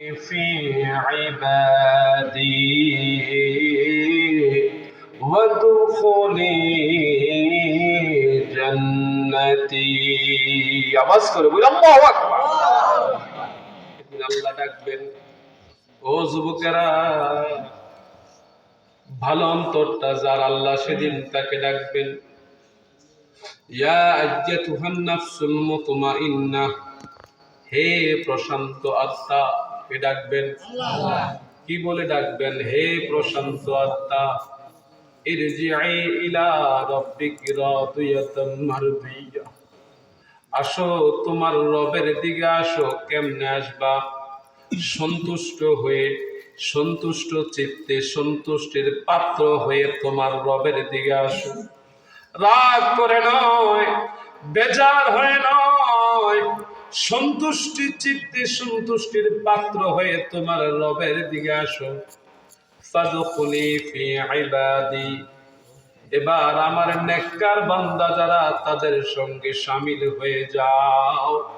في عبادي وادخلي جنتي আওয়াজ করে বলি আল্লাহু আকবার একদিন আল্লাহ ডাকবেন ও যুবকেরা ভালো অন্তরটা যার আল্লাহ সেদিন তাকে ডাকবেন ইয়া আইয়াতুহান নাফসুল মুতমাইন্নাহ হে প্রশান্ত আত্মা কে ডাকবেন? কি বলে ডাকবেন? হে প্রশান্ত আত্মা ইরজি'i ইলা রাব্বিকি রাদিয়াতাম মারদিয়া। আসো, তোমার রবের দিকে আসো, কেমনে আসবা? সন্তুষ্ট হয়ে, সন্তুষ্ট চিত্তে সন্তুষ্টির পাত্র হয়ে তোমার রবের দিকে আসো। রাগ করে নয়, বেজার হয়ে নয় সন্তুষ্টি, চিত্তে সন্তুষ্টির পাত্র হয়ে তোমার রবের দিকে আসো। ফাদখুলি ফি ইবাদি। এবার আমার নেককার বান্দা যারা, তাদের সঙ্গে শামিল হয়ে যাও।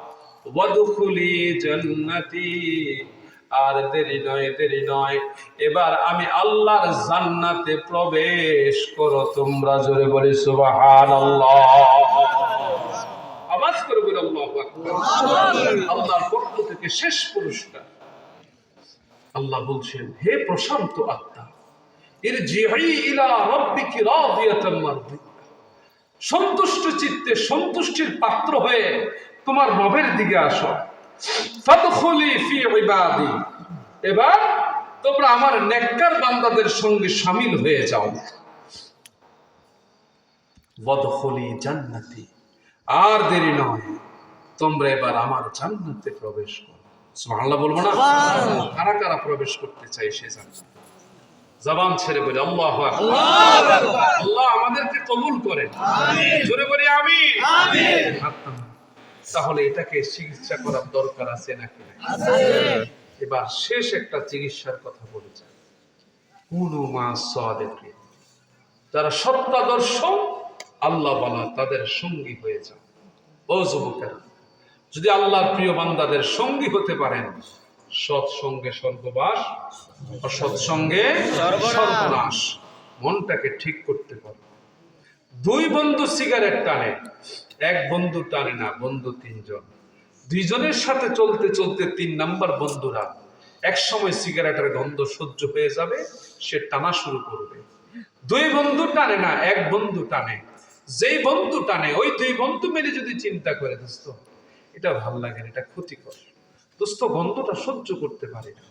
ওয়াদখুলি জান্নাতি। আর দেরি নয় দেরি নয়। এবার আমি আল্লাহর জান্নাতে প্রবেশ করো তোমরা জোরে বলি, সুবহানাল্লাহ আওয়াজ করে বলি আল্লাহু আকবার আল্লাহর পক্ষ থেকে শেষ পুরস্কার। আল্লাহ বলছেন, হে প্রশান্ত আত্মা সন্তুষ্ট চিত্তে সন্তুষ্টির পাত্র হয়ে তোমার রবের দিকে আসো। এবার তোমরা আমার নেককার বান্দাদের সঙ্গে শামিল হয়ে যাও। ওয়াদখুলি জান্নাতি। আর দেরি নয়। তোমরা এবার আমার জান্নাতে প্রবেশ করো। সুবহানাল্লাহ বলব না? কারা কারা প্রবেশ করতে চাই সে জান্নাত জবান ছেড়ে বলে আল্লাহ আল্লাহ আমাদেরকে কবুল করে জোরে বলি আমি তাহলে এটাকে চিকিৎসা করার দরকার আছে নাকি নাই? এবার শেষ একটা চিকিৎসার কথা বলে যায় কুনু মা সাদিকিন যারা সত্যাদর্শ আল্লাহ বলা তাদের সঙ্গী হয়ে যাও। ও যুবকেরা যদি আল্লাহর প্রিয় বান্দাদের সঙ্গী হতে পারেন সৎ সঙ্গে স্বর্গবাস অসৎ সঙ্গে সর্বনাশ। মনটাকে ঠিক করতে পারো। দুই বন্ধু সিগারেট টানে এক বন্ধু টানে না বন্ধু তিনজন। দুইজনের সাথে চলতে চলতে তিন নাম্বার বন্ধুরা এক সময় সিগারেটের গন্ধ সহ্য হয়ে যাবে সে টানা শুরু করবে। দুই বন্ধু টানে না এক বন্ধু টানে। যেই বন্ধু টানে ওই দুই বন্ধু মিলে যদি চিন্তা করে দোস্ত এটা ভালো লাগে না এটা ক্ষতিকর। দোস্ত গন্ধটা সহ্য করতে পারে না।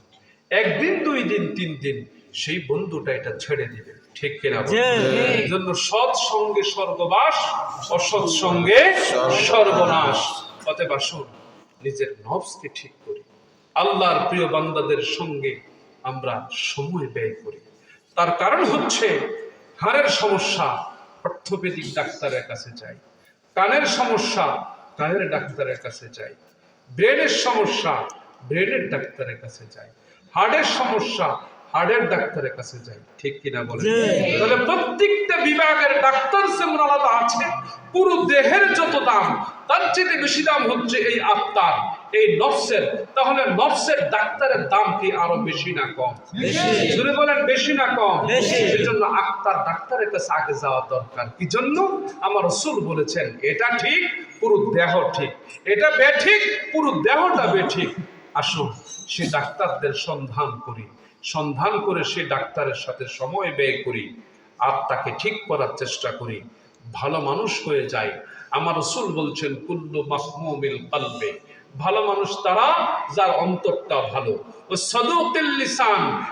একদিন দুই দিন তিন দিন সেই বন্ধুটা এটা ছেড়ে দিবে। ঠিক কিনা এই জন্য সৎ সঙ্গে স্বর্গবাস অসৎ সঙ্গে সর্বনাশ অতএব আসুন নিজের নফসকে ঠিক করি। আল্লাহর প্রিয় বান্দাদের সঙ্গে আমরা সময় ব্যয় করি। তার কারণ হচ্ছে হাড়ের সমস্যা অর্থোপেডিক ডাক্তারের কাছে যাই। কানের সমস্যা কানের ডাক্তারের কাছে যাই। ব্রেনের সমস্যা ব্রেনের ডাক্তারের কাছে যাই। হার্টের সমস্যা হার্টের ডাক্তারের কাছে যাই। ঠিক কিনা বলে তাহলে প্রত্যেকটা বিভাগের ডাক্তার যেমন আলাদা আছে পুরো দেহের যত দাম তার চেয়ে বেশি দাম হচ্ছে এই আত্মার এই নফসের। তাহলে নফসের ডাক্তারের দাম কি আরও বেশি না কম? জুড়ে বলেন বেশি না কম এই জন্য আত্মার ডাক্তারের কাছে আগে যাওয়া দরকার। কি জন্য? আমার রসুল বলেছেন এটা ঠিক পুরো দেহ ঠিক। এটা বেঠিক, পুরো দেহটা বেঠিক। আসুন, সে ডাক্তারদের সন্ধান করি। সন্ধান করে সে ডাক্তারের সাথে সময় ব্যয় করি। আত্মাকে ঠিক করার চেষ্টা করি। ভালো মানুষ হয়ে যায় আমার রসুল বলছেন, কুল্লু মাহমুমিল কালবে। ভালো মানুষ তারা, যার অন্তরটা ভালো। ও সদুকিল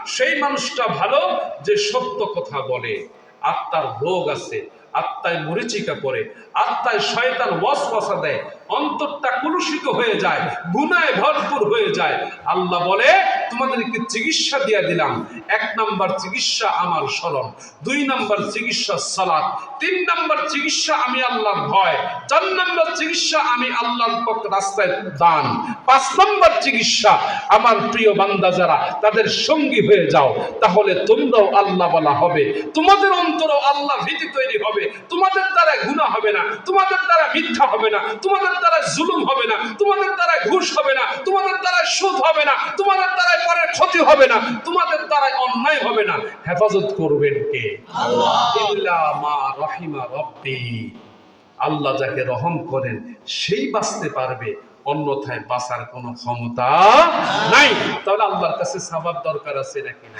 সেই মানুষটা ভালো যে সত্য কথা বলে। আত্মার রোগ আছে। আত্মায় মরিচিকা পড়ে, আত্মায় শয়তান ওয়াসওয়াসা দেয়, অন্তরটা কুলুষিত হয়ে যায়, গুনায় ভরপুর হয়ে যায়। আল্লাহ বলে তোমাদেরকে চিকিৎসা দিয়ে দিলাম। এক নাম্বার চিকিৎসা আমার স্মরণ, দুই নাম্বার চিকিৎসা সালাত, তিন নাম্বার চিকিৎসা আমি আল্লাহর ভয়, চার নাম্বার চিকিৎসা আমি আল্লাহর পক রাস্তায় দান, পাঁচ নাম্বার চিকিৎসা আমার প্রিয় বান্দা যারা, তাদের সঙ্গী হয়ে যাও, তাহলে তোমরাও আল্লাহ বলা হবে, তোমাদের অন্তরও আল্লাহ ভীতি তৈরি হবে, তোমাদের দ্বারা গুণা হবে না, তোমাদের দ্বারা মিথ্যা হবে না, তোমাদের দ্বারা জুলুম হবে না, তোমাদের দ্বারা ঘুষ হবে না, তোমাদের দ্বারা সুদ হবে না, তোমাদের দ্বারা পরের ক্ষতি হবে না তোমাদের দ্বারা অন্যায় হবে না। হেফাজত করবেন কে? মা রহিমা রব্বি। আল্লাহ যাকে রহম করেন সেই বাঁচতে পারবে অন্যথায় বাঁচার কোনো ক্ষমতা নাই। তাহলে আল্লাহর কাছে সাবাব দরকার আছে নাকি না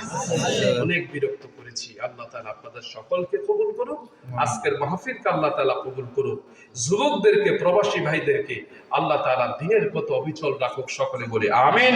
অনেক বিরক্ত করেছি। আল্লাহ তাআলা আপনাদের সকলকে কবুল করুক আজকের মাহফিলকে আল্লাহ তাআলা কবুল করুক। যুবকদেরকে প্রবাসী ভাইদেরকে আল্লাহ তাআলা দিনের কত অবিচল রাখুক সকলে বলে আমিন।